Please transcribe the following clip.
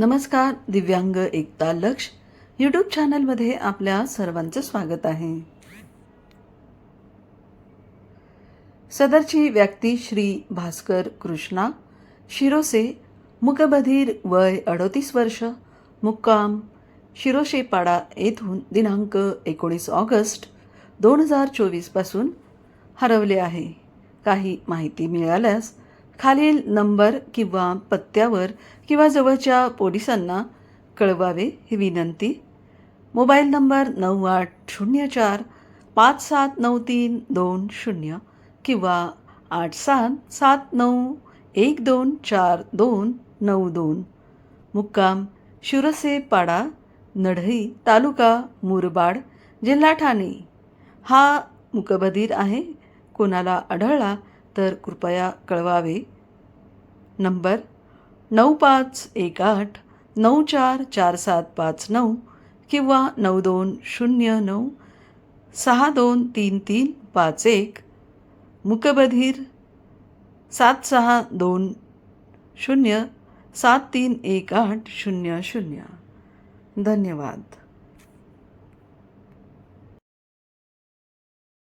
नमस्कार दिव्यांग एकता लक्ष. यूट्यूब चॅनलमध्ये आपल्या सर्वांचं स्वागत आहे. सदरची व्यक्ती श्री भास्कर कृष्णा शिरोसे मुकबधीर वय अडोतीस वर्ष मुक्काम शिरोशेपाडा येथून दिनांक एकोणीस ऑगस्ट दोन हजार चोवीसपासून हरवले आहे. काही माहिती मिळाल्यास खालील नंबर किंवा पत्त्यावर किंवा जवळच्या पोलिसांना कळवावे ही विनंती. मोबाईल नंबर नऊ आठ शून्य चार पाच सात नऊ तीन दोन शून्य किंवा आठ सात सात नऊ एक दोन चार दोन नऊ दोन. मुक्काम शिरसे पाडा नढई तालुका मुरबाड जिल्हा ठाणे. हा मुकबधीर आहे. कोणाला आढळला तर कृपया कळवावे. नंबर नऊ पाच एक आठ, नऊ चार चार सात पाच नऊ किंवा नऊ दोन शून्य नऊ, सहा दोन तीन तीन पाच एक, मुकबधीर सात सहा दोन शून्य, सात तीन एक आठ शून्य शून्य. धन्यवाद.